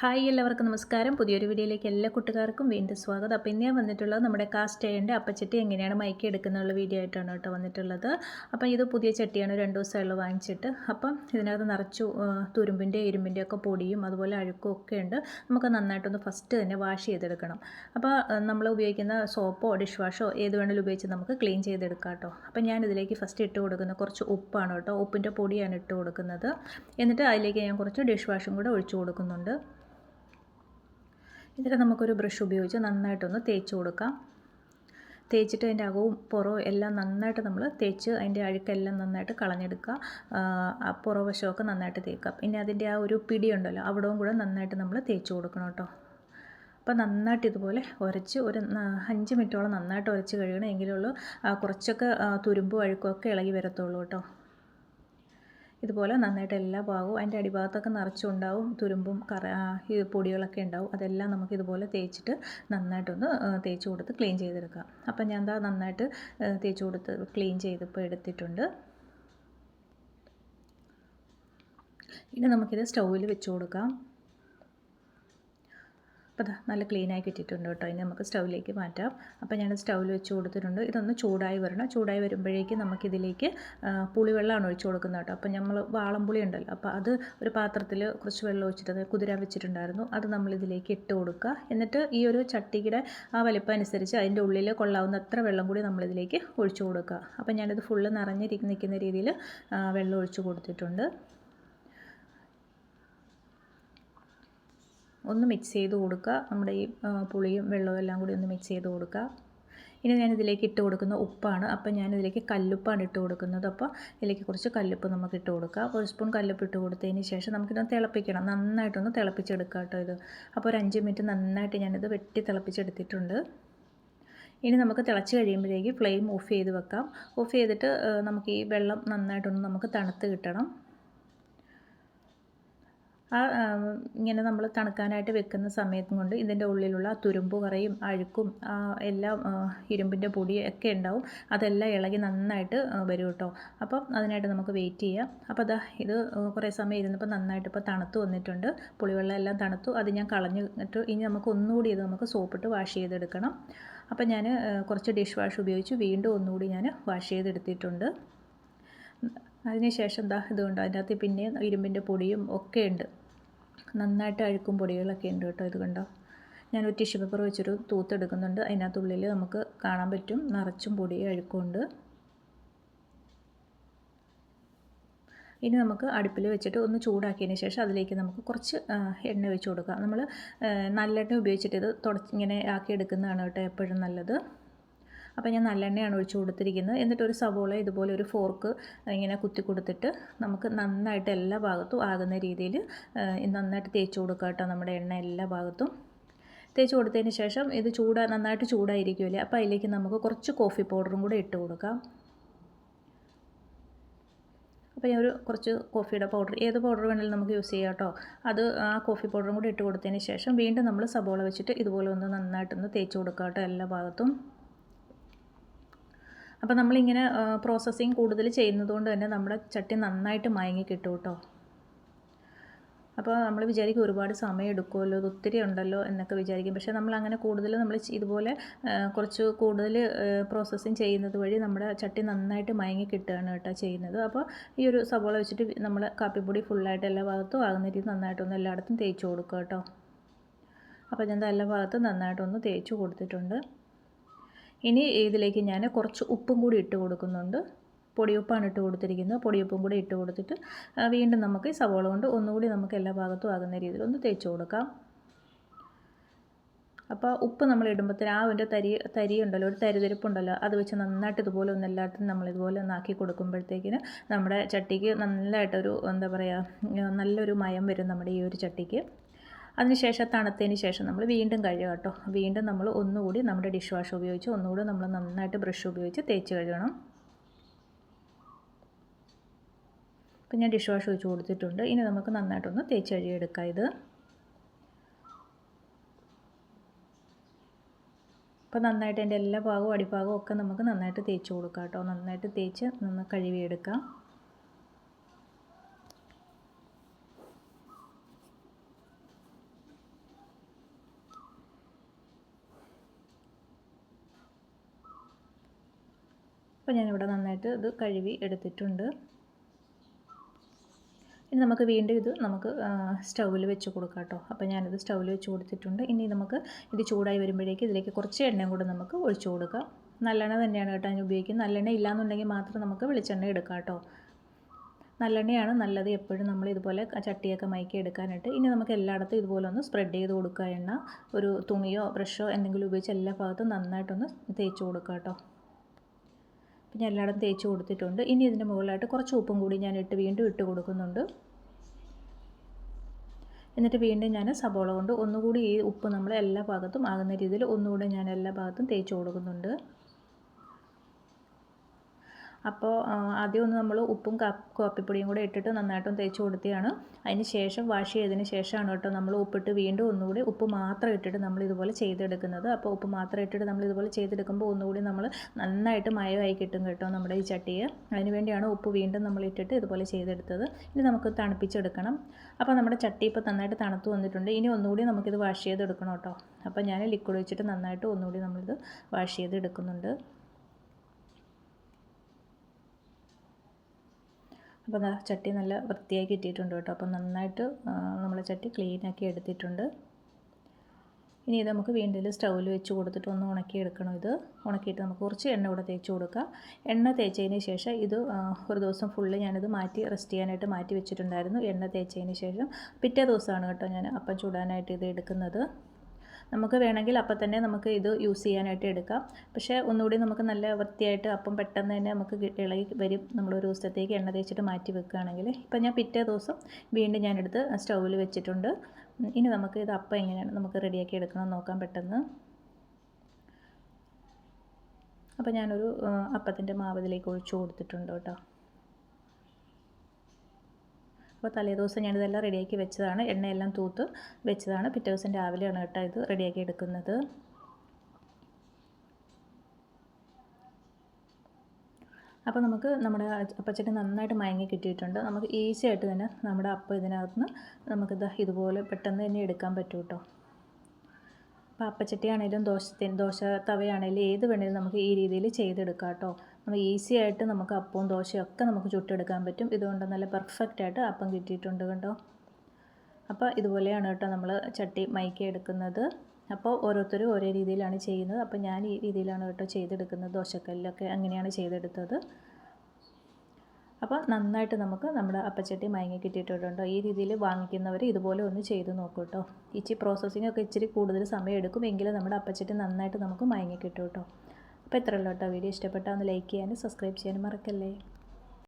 Hi എല്ലാവർക്കും നമസ്കാരം. പുതിയൊരു വീഡിയോയിലേക്ക് എല്ലാ കൂട്ടുകാർക്കും വീണ്ടും സ്വാഗതം. അപ്പോൾ ഇന്ന് ഞാൻ വന്നിട്ടുള്ളത് നമ്മുടെ കാസ്റ്റ് അയന്റെ അപ്പച്ചട്ടി എങ്ങനെയാണ് മയക്കി എടുക്കുന്നുള്ള വീഡിയോ ആയിട്ടാണ് കേട്ടോ വന്നിട്ടുള്ളത്. അപ്പോൾ ഇത് പുതിയ ചട്ടിയാണ് രണ്ട് ദിവസമുള്ള വാങ്ങിച്ചിട്ട്. അപ്പം ഇതിനകത്ത് നിറച്ചു തുരുമ്പിന്റെ ഇരുമ്പിന്റെ ഒക്കെ പൊടിയും അതുപോലെ അഴുക്കും ഒക്കെ ഉണ്ട്. നമുക്ക് നന്നായിട്ടൊന്ന് ഫസ്റ്റ് തന്നെ വാഷ് ചെയ്തെടുക്കണം. അപ്പോൾ നമ്മൾ ഉപയോഗിക്കുന്ന സോപ്പോ ഡിഷ് വാഷോ ഏത് വേണമെങ്കിലും ഉപയോഗിച്ച് നമുക്ക് ക്ലീൻ ചെയ്തെടുക്കാം കേട്ടോ. അപ്പോൾ ഞാൻ ഇതിലേക്ക് ഫസ്റ്റ് ഇട്ട് കൊടുക്കുന്ന കുറച്ച് ഉപ്പാണ് കേട്ടോ. ഉപ്പിന്റെ പൊടിയാണ് ഇട്ട് കൊടുക്കുന്നത്. എന്നിട്ട് അതിലേക്ക് ഞാൻ കുറച്ച് ഡിഷ് വാഷും കൂടെ ഒഴിച്ചു കൊടുക്കുന്നുണ്ട്. ഇതിൽ നമുക്കൊരു ബ്രഷ് ഉപയോഗിച്ച് നന്നായിട്ടൊന്ന് തേച്ച് കൊടുക്കാം. തേച്ചിട്ട് അതിന്റെ അകവും പുറവും എല്ലാം നന്നായിട്ട് നമ്മൾ തേച്ച് അതിന്റെ അഴുക്കെല്ലാം നന്നായിട്ട് കളഞ്ഞെടുക്കുക. പുറവശമൊക്കെ നന്നായിട്ട് തേക്കുക. പിന്നെ അതിന്റെ ആ ഒരു പിടി ഉണ്ടല്ലോ അവിടവും കൂടെ നന്നായിട്ട് നമ്മൾ തേച്ച് കൊടുക്കണം കേട്ടോ. അപ്പോൾ നന്നായിട്ട് ഇതുപോലെ ഉരച്ച് ഒരു അഞ്ച് മിനിറ്റോളം നന്നായിട്ട് ഉരച്ച് കഴുകണമെങ്കിലുള്ളൂ കുറച്ചൊക്കെ തുരുമ്പ് അഴുക്കും ഇളകി വരത്തുള്ളൂ കേട്ടോ. ഇതുപോലെ നന്നായിട്ട് എല്ലാ ഭാഗവും അതിന്റെ അടിഭാഗത്തൊക്കെ നിറച്ചുണ്ടാവും തുരുമ്പും കറ പൊടികളൊക്കെ ഉണ്ടാവും. അതെല്ലാം നമുക്ക് ഇതുപോലെ തേച്ചിട്ട് നന്നായിട്ടൊന്ന് തേച്ച് കൊടുത്ത് ക്ലീൻ ചെയ്തെടുക്കാം. അപ്പം ഞാൻ എന്താ നന്നായിട്ട് തേച്ച് കൊടുത്ത് ക്ലീൻ ചെയ്തിപ്പോൾ എടുത്തിട്ടുണ്ട്. ഇനി നമുക്കിത് സ്റ്റൗവിൽ വെച്ച് കൊടുക്കാം. അപ്പോൾ നല്ല ക്ലീൻ ആയി കിട്ടിയിട്ടുണ്ട് കേട്ടോ. ഇനി നമുക്ക് സ്റ്റൗവിലേക്ക് മാറ്റാം. അപ്പോൾ ഞാൻ സ്റ്റൗവിൽ വെച്ച് കൊടുത്തിട്ടുണ്ട്. ഇതൊന്ന് ചൂടായി വരണം. ചൂടായി വരുമ്പോഴേക്കും നമുക്കിതിലേക്ക് പുളിവെള്ളമാണ് ഒഴിച്ച് കൊടുക്കുന്നത് കേട്ടോ. അപ്പോൾ നമ്മൾ വാളംപുളി ഉണ്ടല്ലോ. അപ്പോൾ അത് ഒരു പാത്രത്തിൽ കുറച്ച് വെള്ളം ഒഴിച്ചിട്ട് കുതിരാൻ വെച്ചിട്ടുണ്ടായിരുന്നു. അത് നമ്മളിതിലേക്ക് ഇട്ട് കൊടുക്കുക എന്നിട്ട് ഈ ഒരു ചട്ടിയുടെ ആ വലിപ്പം അനുസരിച്ച് അതിന്റെ ഉള്ളിൽ കൊള്ളാവുന്ന അത്ര വെള്ളം കൂടി നമ്മളിതിലേക്ക് ഒഴിച്ചു കൊടുക്കുക അപ്പോൾ ഞാനിത് ഫുള്ള് നിറഞ്ഞിരിക്കുന്ന രീതിയിൽ വെള്ളം ഒഴിച്ചു കൊടുത്തിട്ടുണ്ട്. ഒന്ന് മിക്സ് ചെയ്ത് കൊടുക്കുക. നമ്മുടെ ഈ പുളിയും വെള്ളവും എല്ലാം കൂടി ഒന്ന് മിക്സ് ചെയ്ത് കൊടുക്കുക. ഇനി ഞാൻ ഇതിലേക്ക് ഇട്ട് കൊടുക്കുന്ന ഉപ്പാണ്. അപ്പോൾ ഞാൻ ഇതിലേക്ക് കല്ലുപ്പാണ് ഇട്ട് കൊടുക്കുന്നത്. അപ്പോൾ ഇതിലേക്ക് കുറച്ച് കല്ലുപ്പ് നമുക്ക് ഇട്ട് കൊടുക്കുക ഒരു സ്പൂൺ കല്ലുപ്പ് ഇട്ട് കൊടുത്തതിന് ശേഷം നമുക്കിതൊന്ന് തിളപ്പിക്കണം. നന്നായിട്ടൊന്ന് തിളപ്പിച്ചെടുക്കുക കേട്ടോ ഇത്. അപ്പോൾ ഒരു അഞ്ച് മിനിറ്റ് നന്നായിട്ട് ഞാനിത് വെട്ടി തിളപ്പിച്ചെടുത്തിട്ടുണ്ട്. ഇനി നമുക്ക് തിളച്ച് കഴിയുമ്പോഴേക്ക് ഫ്ലെയിം ഓഫ് ചെയ്ത് വെക്കാം. ഓഫ് ചെയ്തിട്ട് നമുക്ക് ഈ വെള്ളം നന്നായിട്ടൊന്ന് നമുക്ക് തണുത്ത് കിട്ടണം. ആ ഇങ്ങനെ നമ്മൾ തണുക്കാനായിട്ട് വെക്കുന്ന സമയത്തും കൊണ്ട് ഇതിന്റെ ഉള്ളിലുള്ള തുരുമ്പ് കറയും അഴുക്കും എല്ലാം ഇരുമ്പിന്റെ പൊടി ഒക്കെ ഉണ്ടാവും. അതെല്ലാം ഇളകി നന്നായിട്ട് വരും കേട്ടോ. അപ്പം അതിനായിട്ട് നമുക്ക് വെയിറ്റ് ചെയ്യാം. അപ്പോൾ അതാ ഇത് കുറേ സമയം ഇരുന്നപ്പോൾ നന്നായിട്ട് ഇപ്പോൾ തണുത്ത് വന്നിട്ടുണ്ട്. പുളിവെള്ളം എല്ലാം തണുത്തു. അത് ഞാൻ കളഞ്ഞിട്ട് ഇനി നമുക്ക് ഒന്നുകൂടി ഇത് നമുക്ക് സോപ്പിട്ട് വാഷ് ചെയ്തെടുക്കണം. അപ്പം ഞാൻ കുറച്ച് ഡിഷ് വാഷ് ഉപയോഗിച്ച് വീണ്ടും ഒന്നുകൂടി ഞാൻ വാഷ് ചെയ്തെടുത്തിട്ടുണ്ട്. അതിനുശേഷം എന്താ ഇതുകൊണ്ട് അതിന്റെ അകത്ത് പിന്നെ ഇരുമ്പിന്റെ പൊടിയും ഒക്കെ ഉണ്ട്. നന്നായിട്ട് അഴുക്കും പൊടികളൊക്കെ ഉണ്ട് കേട്ടോ ഇത് കണ്ടോ? ഒരു ടിഷ്യൂ പേപ്പർ വെച്ചൊരു തൂത്തെടുക്കുന്നുണ്ട് അതിനകത്തുള്ളിൽ നമുക്ക് കാണാൻ പറ്റും നിറച്ചും പൊടി അഴുക്കുണ്ട്. ഇനി നമുക്ക് അടുപ്പിൽ വെച്ചിട്ട് ഒന്ന് ചൂടാക്കിയതിന് ശേഷം അതിലേക്ക് നമുക്ക് കുറച്ച് എണ്ണ വെച്ച് കൊടുക്കാം. നമ്മൾ നല്ലെണ്ണ ഉപയോഗിച്ചിട്ട് ഇത് തുടച്ച് ഇങ്ങനെ ആക്കി എടുക്കുന്നതാണ് കേട്ടോ എപ്പോഴും നല്ലത്. അപ്പോൾ ഞാൻ നല്ലെണ്ണയാണ് ഒഴിച്ച് കൊടുത്തിരിക്കുന്നത്. എന്നിട്ട് ഒരു സവോള ഇതുപോലെ ഒരു ഫോർക്ക് ഇങ്ങനെ കുത്തി കൊടുത്തിട്ട് നമുക്ക് നന്നായിട്ട് എല്ലാ ഭാഗത്തും ആകുന്ന രീതിയിൽ നന്നായിട്ട് തേച്ച് കൊടുക്കുക കേട്ടോ നമ്മുടെ എണ്ണ എല്ലാ ഭാഗത്തും. തേച്ച് കൊടുത്തതിന് ശേഷം ഇത് ചൂടാ നന്നായിട്ട് ചൂടായിരിക്കുമല്ലേ? അപ്പോൾ അതിലേക്ക് നമുക്ക് കുറച്ച് കോഫി പൗഡറും കൂടെ ഇട്ട് കൊടുക്കാം. അപ്പോൾ ഞാൻ ഒരു കുറച്ച് കോഫിയുടെ പൗഡർ ഏത് പൗഡർ വേണമെങ്കിലും നമുക്ക് യൂസ് ചെയ്യാം കേട്ടോ. അത് ആ കോഫി പൗഡറും കൂടി ഇട്ട് കൊടുത്തതിന് ശേഷം വീണ്ടും നമ്മൾ സബോള വെച്ചിട്ട് ഇതുപോലെ ഒന്ന് നന്നായിട്ടൊന്ന് തേച്ച് കൊടുക്കാം കേട്ടോ എല്ലാ ഭാഗത്തും. അപ്പോൾ നമ്മളിങ്ങനെ പ്രോസസ്സിങ് കൂടുതൽ ചെയ്യുന്നതുകൊണ്ട് തന്നെ നമ്മുടെ ചട്ടി നന്നായിട്ട് മയങ്ങി കിട്ടും കേട്ടോ അപ്പോൾ നമ്മൾ വിചാരിക്കും ഒരുപാട് സമയം എടുക്കുമല്ലോ ഇത് ഒത്തിരി ഉണ്ടല്ലോ എന്നൊക്കെ വിചാരിക്കും. പക്ഷേ നമ്മൾ അങ്ങനെ കൂടുതൽ നമ്മൾ ഇതുപോലെ കുറച്ച് കൂടുതൽ പ്രോസസ്സിങ് ചെയ്യുന്നത് വഴി നമ്മുടെ ചട്ടി നന്നായിട്ട് മയങ്ങി കിട്ടുകയാണ് കേട്ടോ ചെയ്യുന്നത്. അപ്പോൾ ഈ ഒരു സവോള വെച്ചിട്ട് നമ്മൾ കാപ്പിപ്പൊടി ഫുള്ളായിട്ട് എല്ലാ ഭാഗത്തും ആകുന്ന രീതി നന്നായിട്ടൊന്ന് എല്ലായിടത്തും തേച്ച് കൊടുക്കുക കേട്ടോ അപ്പോൾ ഞാൻ എല്ലാ ഭാഗത്തും നന്നായിട്ടൊന്ന് തേച്ച് കൊടുത്തിട്ടുണ്ട്. ഇനി ഇതിലേക്ക് ഞാൻ കുറച്ച് ഉപ്പും കൂടി ഇട്ട് കൊടുക്കുന്നുണ്ട്. പൊടിയുപ്പാണ് ഇട്ട് കൊടുത്തിരിക്കുന്നത്. പൊടിയുപ്പും കൂടി ഇട്ട് കൊടുത്തിട്ട് വീണ്ടും നമുക്ക് ഈ സവോള കൊണ്ട് ഒന്നുകൂടി നമുക്ക് എല്ലാ ഭാഗത്തും ആകുന്ന രീതിയിൽ ഒന്ന് തേച്ച് കൊടുക്കാം. അപ്പോൾ ഉപ്പ് നമ്മൾ ഇടുമ്പോഴത്തേന് ആ ഒരു തരി തരി ഉണ്ടല്ലോ ഒരു തരിതരിപ്പുണ്ടല്ലോ അത് വെച്ച് നന്നായിട്ട് ഇതുപോലെ ഒന്ന് എല്ലായിടത്തും നമ്മൾ ഇതുപോലെ ഒന്നാക്കി കൊടുക്കുമ്പോഴത്തേക്കിന് നമ്മുടെ ചട്ടിക്ക് നല്ലതായിട്ടൊരു എന്താ പറയുക നല്ലൊരു മയം വരും നമ്മുടെ ഈ ഒരു ചട്ടിക്ക്. അതിനുശേഷം തണുത്തതിന് ശേഷം നമ്മൾ വീണ്ടും കഴുകുക കേട്ടോ. വീണ്ടും നമ്മൾ ഒന്നുകൂടി നമ്മുടെ ഡിഷ് വാഷ് ഉപയോഗിച്ച് ഒന്നുകൂടി നമ്മൾ നന്നായിട്ട് ബ്രഷ് ഉപയോഗിച്ച് തേച്ച് കഴുകണം. ഇപ്പം ഞാൻ ഡിഷ് വാഷ് ഒഴിച്ച് കൊടുത്തിട്ടുണ്ട്. ഇനി നമുക്ക് നന്നായിട്ടൊന്ന് തേച്ച് കഴുകിയെടുക്കാം ഇത്. അപ്പോൾ നന്നായിട്ട് എന്റെ എല്ലാ ഭാഗവും അടിഭാഗവും ഒക്കെ നമുക്ക് നന്നായിട്ട് തേച്ച് കൊടുക്കാം കേട്ടോ. നന്നായിട്ട് തേച്ച് നന്ന് കഴുകിയെടുക്കാം. അപ്പോൾ ഞാനിവിടെ നന്നായിട്ട് ഇത് കഴുകി എടുത്തിട്ടുണ്ട്. ഇനി നമുക്ക് വീണ്ടും ഇത് നമുക്ക് സ്റ്റൗവിൽ വെച്ച് കൊടുക്കാം കേട്ടോ അപ്പോൾ ഞാനിത് സ്റ്റൗവിൽ വെച്ച് കൊടുത്തിട്ടുണ്ട്. ഇനി നമുക്ക് ഇത് ചൂടായി വരുമ്പോഴേക്ക് ഇതിലേക്ക് കുറച്ച് എണ്ണയും കൂടെ നമുക്ക് ഒഴിച്ചു കൊടുക്കാം. നല്ലെണ്ണ തന്നെയാണ് കേട്ടോ ഞാൻ ഉപയോഗിക്കുന്നത്. നല്ലെണ്ണ ഇല്ലാന്നുണ്ടെങ്കിൽ മാത്രം നമുക്ക് വെളിച്ചെണ്ണ എടുക്കാം കേട്ടോ നല്ലെണ്ണയാണ് നല്ലത് എപ്പോഴും നമ്മൾ ഇതുപോലെ ചട്ടിയൊക്കെ മയക്കി എടുക്കാനായിട്ട്. ഇനി നമുക്ക് എല്ലായിടത്തും ഇതുപോലെ ഒന്ന് സ്പ്രെഡ് ചെയ്ത് കൊടുക്കുക. എണ്ണ ഒരു തുണിയോ ബ്രഷോ എന്തെങ്കിലും ഉപയോഗിച്ച് എല്ലാ ഭാഗത്തും നന്നായിട്ടൊന്ന് തേച്ച് കൊടുക്കുക കേട്ടോ പിന്നെ എല്ലായിടം തേച്ച് കൊടുത്തിട്ടുണ്ട്. ഇനി ഇതിന്റെ മുകളിലായിട്ട് കുറച്ച് ഉപ്പും കൂടി ഞാൻ ഇട്ട് വീണ്ടും ഇട്ട് കൊടുക്കുന്നുണ്ട്. എന്നിട്ട് വീണ്ടും ഞാൻ സബോള കൊണ്ട് ഒന്നുകൂടി ഈ ഉപ്പ് നമ്മൾ എല്ലാ ഭാഗത്തും ആകുന്ന രീതിയിൽ ഒന്നുകൂടി ഞാൻ എല്ലാ ഭാഗത്തും തേച്ച് കൊടുക്കുന്നുണ്ട്. അപ്പോൾ ആദ്യം ഒന്ന് നമ്മൾ ഉപ്പും കാപ്പിപ്പൊടിയും കൂടെ ഇട്ടിട്ട് നന്നായിട്ടും തേച്ച് കൊടുത്തിയാണ് അതിന് ശേഷം വാഷ് ചെയ്തതിന് ശേഷമാണ് കേട്ടോ നമ്മൾ ഉപ്പിട്ട് വീണ്ടും ഒന്നുകൂടി ഉപ്പ് മാത്രം ഇട്ടിട്ട് നമ്മൾ ഇതുപോലെ ചെയ്തെടുക്കുന്നത്. അപ്പോൾ ഉപ്പ് മാത്രം ഇട്ടിട്ട് നമ്മൾ ഇതുപോലെ ചെയ്തെടുക്കുമ്പോൾ ഒന്നുകൂടി നമ്മൾ നന്നായിട്ട് മയമായി കിട്ടും കേട്ടോ നമ്മുടെ ഈ ചട്ടിയെ. അതിന് വേണ്ടിയാണ് ഉപ്പ് വീണ്ടും നമ്മൾ ഇട്ടിട്ട് ഇതുപോലെ ചെയ്തെടുത്തത്. ഇനി നമുക്ക് തണുപ്പിച്ചെടുക്കണം. അപ്പോൾ നമ്മുടെ ചട്ടി ഇപ്പോൾ നന്നായിട്ട് തണുത്ത് വന്നിട്ടുണ്ട്. ഇനി ഒന്നുകൂടി നമുക്കിത് വാഷ് ചെയ്തെടുക്കണം കേട്ടോ. അപ്പോൾ ഞാൻ ലിക്വിഡ് വെച്ചിട്ട് നന്നായിട്ട് ഒന്നുകൂടി നമ്മളിത് വാഷ് ചെയ്തെടുക്കുന്നുണ്ട്. അപ്പോൾ ചട്ടി നല്ല വൃത്തിയാക്കി കിട്ടിയിട്ടുണ്ട് കേട്ടോ. അപ്പോൾ നന്നായിട്ട് നമ്മൾ ചട്ടി ക്ലീനാക്കി എടുത്തിട്ടുണ്ട്. ഇനി ഇത് നമുക്ക് വീണ്ടും സ്റ്റൗവിൽ വെച്ച് കൊടുത്തിട്ട് ഒന്ന് ഉണക്കി എടുക്കണം ഇത്. ഉണക്കിയിട്ട് നമുക്ക് കുറച്ച് എണ്ണ കൂടെ തേച്ച് കൊടുക്കുക എണ്ണ തേച്ചതിന് ശേഷം ഇത് ഒരു ദിവസം ഫുള്ള് ഞാനിത് മാറ്റി റെസ്റ്റ് ചെയ്യാനായിട്ട് മാറ്റി വെച്ചിട്ടുണ്ടായിരുന്നു. എണ്ണ തേച്ചതിന് ശേഷം പിറ്റേ ദിവസമാണ് കേട്ടോ ഞാൻ അപ്പം ചൂടാനായിട്ട് ഇത് എടുക്കുന്നത്. നമുക്ക് വേണമെങ്കിൽ അപ്പം തന്നെ നമുക്ക് ഇത് യൂസ് ചെയ്യാനായിട്ട് എടുക്കാം. പക്ഷേ ഒന്നുകൂടി നമുക്ക് നല്ല വൃത്തിയായിട്ട് അപ്പം പെട്ടെന്ന് തന്നെ നമുക്ക് ഇളകി വരും. നമ്മളൊരു ദിവസത്തേക്ക് എണ്ണ തേച്ചിട്ട് മാറ്റി വെക്കുകയാണെങ്കിൽ. ഇപ്പം ഞാൻ പിറ്റേ ദിവസം വീണ്ടും ഞാനെടുത്ത് സ്റ്റൗവിൽ വെച്ചിട്ടുണ്ട്. ഇനി നമുക്ക് ഇത് അപ്പം എങ്ങനെയാണ് നമുക്ക് റെഡിയാക്കി എടുക്കണം നോക്കാം പെട്ടെന്ന്. അപ്പോൾ ഞാനൊരു അപ്പത്തിന്റെ മാവ് ഇതിലേക്ക് ഒഴിച്ചു കൊടുത്തിട്ടുണ്ട് കേട്ടോ. അപ്പോൾ തലേദിവസം ഞാനിതെല്ലാം റെഡിയാക്കി വെച്ചതാണ്. എണ്ണയെല്ലാം തൂത്ത് വെച്ചതാണ്. പിറ്റേ ദിവസം രാവിലെയാണ് കേട്ടോ ഇത് റെഡിയാക്കി എടുക്കുന്നത്. അപ്പോൾ നമുക്ക് നമ്മുടെ അപ്പച്ചട്ടി നന്നായിട്ട് മയങ്ങി കിട്ടിയിട്ടുണ്ട്. നമുക്ക് ഈസി ആയിട്ട് തന്നെ നമ്മുടെ അപ്പം ഇതിനകത്ത് നിന്ന് നമുക്കിത് ഇതുപോലെ പെട്ടെന്ന് തന്നെ എടുക്കാൻ പറ്റും കേട്ടോ. അപ്പോൾ അപ്പച്ചട്ടിയാണേലും ദോശ ദോശ തവയാണേലും ഏത് വേണേലും നമുക്ക് ഈ രീതിയിൽ ചെയ്തെടുക്കാം കേട്ടോ. നമുക്ക് ഈസി ആയിട്ട് നമുക്ക് അപ്പവും ദോശയും ഒക്കെ നമുക്ക് ചുട്ടെടുക്കാൻ പറ്റും. ഇതുകൊണ്ട് നല്ല പെർഫെക്റ്റ് ആയിട്ട് അപ്പം കിട്ടിയിട്ടുണ്ട് കേട്ടോ അപ്പോൾ ഇതുപോലെയാണ് കേട്ടോ നമ്മൾ ചട്ടി മയക്കി എടുക്കുന്നത്. അപ്പോൾ ഓരോരുത്തരും ഓരോ രീതിയിലാണ് ചെയ്യുന്നത്. അപ്പോൾ ഞാൻ ഈ രീതിയിലാണ് കേട്ടോ ചെയ്തെടുക്കുന്നത്. ദോശക്കല്ലൊക്കെ അങ്ങനെയാണ് ചെയ്തെടുത്തത്. അപ്പോൾ നന്നായിട്ട് നമുക്ക് നമ്മുടെ അപ്പച്ചട്ടി മയങ്ങി കിട്ടിയിട്ടുണ്ടോ? ഈ രീതിയിൽ വാങ്ങിക്കുന്നവർ ഇതുപോലെ ഒന്ന് ചെയ്ത് നോക്കൂ കേട്ടോ. ഇച്ചി പ്രോസസ്സിങ്ങൊക്കെ ഇച്ചിരി കൂടുതൽ സമയം എടുക്കും. എങ്കിലും നമ്മുടെ അപ്പച്ചട്ടി നന്നായിട്ട് നമുക്ക് മയങ്ങി കിട്ടും കേട്ടോ. അപ്പോൾ ഇത്രയല്ലോ കേട്ടോ. വീഡിയോ ഇഷ്ടപ്പെട്ടാൽ ഒന്ന് ലൈക്ക് ചെയ്യാനും സബ്സ്ക്രൈബ് ചെയ്യാനും മറക്കല്ലേ?